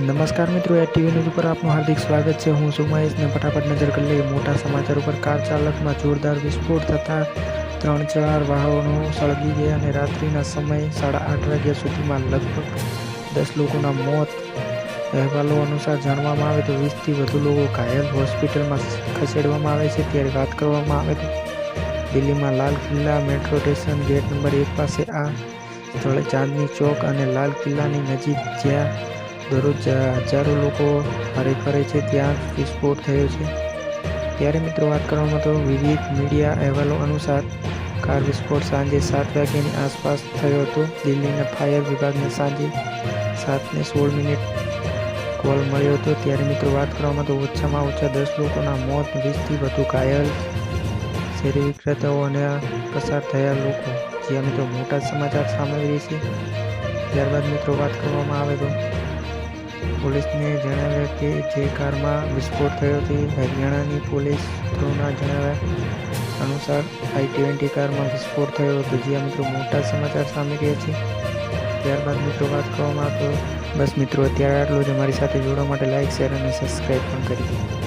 નમસ્કાર મિત્રો એ TV news ઉપર આપનું હાર્દિક સ્વાગત છે. હું છું મહેશને ફટાફટ નજર કરી લઈએ. મોટા સમાચાર ઉપર કાર ચાલકમાં જોરદાર વિસ્ફોટ થતાં ત્રણ ચાર વાહનો સળગી ગયા અને રાત્રિના સમયે સાડા આઠ વાગ્યા સુધીમાં લગભગ દસ લોકોના મોત અહેવાલો અનુસાર જાણવામાં આવે તો વીસથી વધુ લોકો ઘાયલ હોસ્પિટલમાં ખસેડવામાં આવે છે. ત્યારે વાત કરવામાં આવે તો દિલ્હીમાં Lal Qila metro station gate number એક પાસે આ સ્થળે ચાંદની ચોક અને લાલ કિલ્લાની નજીક જ્યાં દરરોજ હજારો લોકો હરીફરે છે ત્યાં વિસ્ફોટ થયો છે. ત્યારે મિત્રો વાત કરવામાં તો વિવિધ મીડિયા અહેવાલો અનુસાર કાર વિસ્ફોટ સાંજે સાત વાગ્યાની આસપાસ થયો હતો. દિલ્હીના ફાયર વિભાગને સાંજે સાતને સોળ મિનિટ કોલ મળ્યો હતો. ત્યારે મિત્રો વાત કરવામાં તો ઓછામાં ઓછા દસ લોકોના મોત, વીસથી વધુ ઘાયલ શેરી વિક્રેતાઓ અને પસાર થયા લોકો. જે મિત્રો મોટા સમાચાર સામે રહી છે. ત્યારબાદ મિત્રો વાત કરવામાં આવે તો પોલીસને જણાવ્યા કે જે કારમાં વિસ્ફોટ થયો તે હરિયાણાની પોલીસ સૂત્રોના જણાવ્યા અનુસાર આઈ ટ્વેન્ટી કારમાં વિસ્ફોટ થયો હતો. જે મિત્રો મોટા સમાચાર સામે રહ્યા છે. ત્યારબાદ મિત્રો વાત કરવામાં તો બસ મિત્રો, અત્યારે આટલું જ. અમારી સાથે જોડવા માટે લાઇક શેર અને સબસ્ક્રાઈબ પણ કરી દો